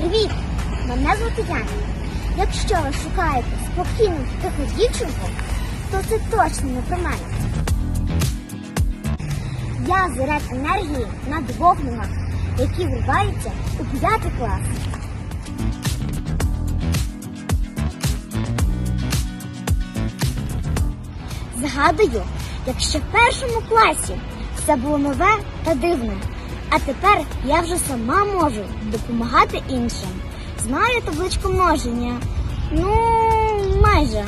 Привіт! Мене звати Яна. Якщо ви шукаєте спокійну тиху дівчинку, то це точно не про мене. Я заряд енергії на двох ногах, які вриваються у п'ятий клас. Згадую, якщо в першому класі все було нове та дивне, а тепер я вже сама можу допомагати іншим. Знаю табличку множення. Ну, майже.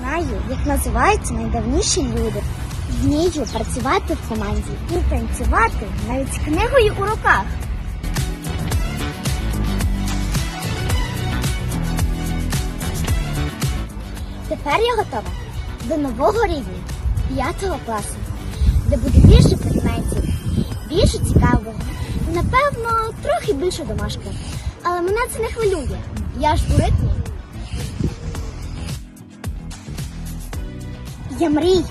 Знаю, як називаються найдавніші люди. Вмію працювати в команді і танцювати навіть з книгою у руках. Тепер я готова до нового рівня п'ятого класу, де буде більше предметів, напевно, трохи більше домашки. Але мене це не хвилює. Я ж у ритмі. Я мрію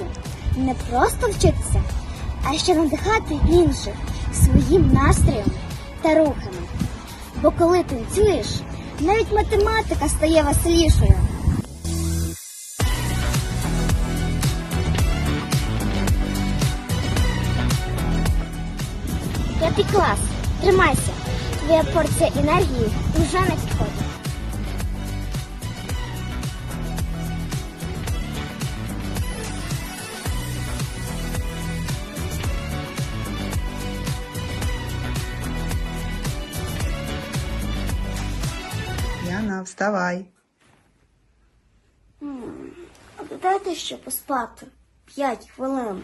не просто вчитися, а ще надихати інших своїм настроєм та рухами. Бо коли танцюєш, навіть математика стає веселішою. П'ятий клас. Тримайся. Твоя порція енергії вже на підході. Яна, вставай. А дайте ще поспати. П'ять хвилин.